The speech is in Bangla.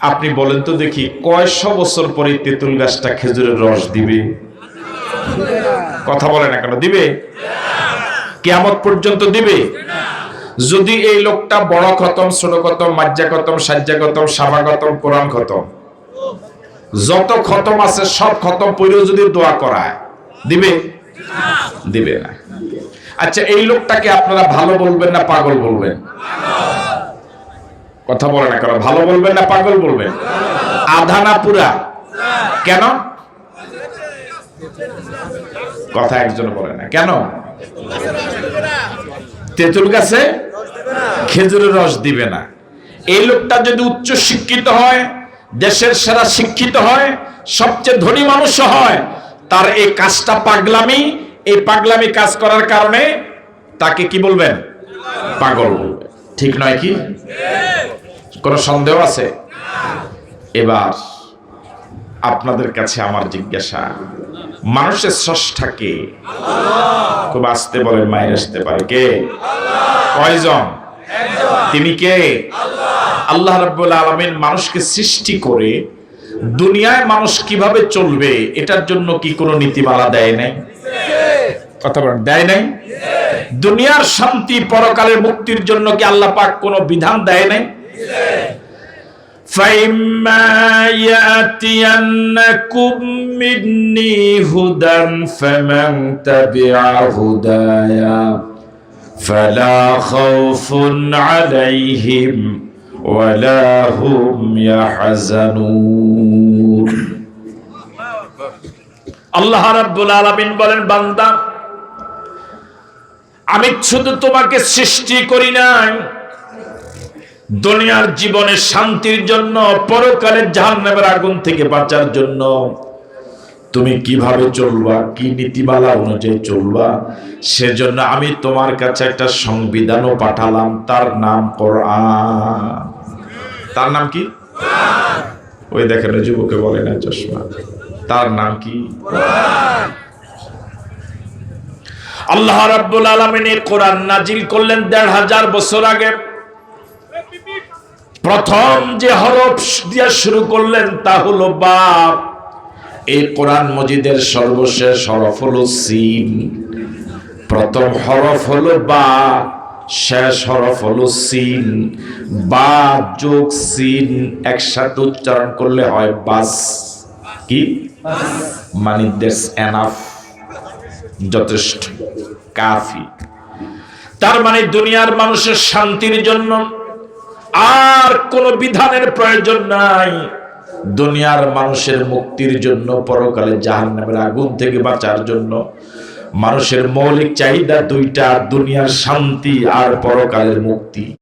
আপনি বলেন তো দেখি, কয়শো বছর পরে তেঁতুল গাছটা খেজুরের রস দিবে? কথা বলে না কেন, দিবে? কেয়ামত পর্যন্ত দিবে? যদি এই লোকটা বড় খতম, ছোট খতম, মাজ্জা খতম, সাজ্জা খতম, সাবা খতম, কোরআন খতম। যত খতম আছে, সব খতম পড়েও যদি দোয়া করায়, দিবে? দিবে না। আচ্ছা এই লোকটাকে আপনারা ভালো বলবেন না পাগল বলবেন? কথা বলে না কেন? ভালো বলবেন না পাগল বলবেন? আধা না পুরা? কেন? কথা একজন বলে না। কেন? তেঁতুল গাছে খেজুরের রস দিবে না। এই লোকটা যদি উচ্চ শিক্ষিত হয়, দেশের সেরা শিক্ষিত হয়, সবচেয়ে ধনী মানুষ হয়, তার এই কাজটা পাগলামি, এই পাগলামি কাজ করার কারণে তাকে কি বলবেন? পাগল বলবেন। ঠিক নয় কি? কোনো সন্দেহ আছে? এবার আপনাদের কাছে আমার জিজ্ঞাসা, মানুষের স্রষ্টাকে খুব আসতে বলেন, মায়ের আসতে পারে। কে? কয়জন? তিনি কে? আল্লাহ রাব্বুল আলামিন মানুষকে সৃষ্টি করে দুনিয়ায় মানুষ কীভাবে চলবে, এটার জন্য কি কোনো নীতিমালা দেয় নাই? কথা বলেন, দেয় নাই? দুনিয়ার শান্তি পরকালের মুক্তির জন্য কি আল্লাহ পাক কোনো বিধান দেয় নাই? فإما يأتينكم مني هدى فمن تبع هدايا فلا خوف عليهم ولا هم يحزنون আল্লাহ রাব্বুল আলামিন বলেন বান্দা আমি শুধু তোমাকে সৃষ্টি করি নাই দুনিয়ার জীবনে শান্তির জন্য পরকালের জাহান্নামের আগুন থেকে বাঁচার জন্য। তুমি কীভাবে চলবা, কি নীতিমালা অনুযায়ী চলবা? সেজন্য আমি তোমার কাছে একটা সংবিধানও পাঠালাম, তার নাম তার নাম কি? ওই দেখেন যুবকে বলে না চশমা। তার নাম কি? আল্লাহ রাব্বুল আলামিনের কোরআন নাজিল করলেন দেড় হাজার বছর আগে। প্রথম যে হরফ দিয়ে শুরু করলেন, তা হলো বাপ। এই কোরআন মজিদের সর্বশেষ হরফ হলো সিন। প্রথম হরফ হলো বা, শেষ হরফ হলো সিন। বা যোগ সিন, একসাথে উচ্চারণ করলে হয় বাস। কি? মানে দেশ এনাফ। যথেষ্ট। কাফি। তার মানে দুনিয়ার মানুষের শান্তির জন্য আর কোন বিধানের প্রয়োজন নাই। দুনিয়ার মানুষের মুক্তির জন্য, পরকালে জাহান্নামের আগুন থেকে বাঁচার জন্য মানুষের মৌলিক চাহিদা দুইটা, দুনিয়ার শান্তি আর পরকালের মুক্তি।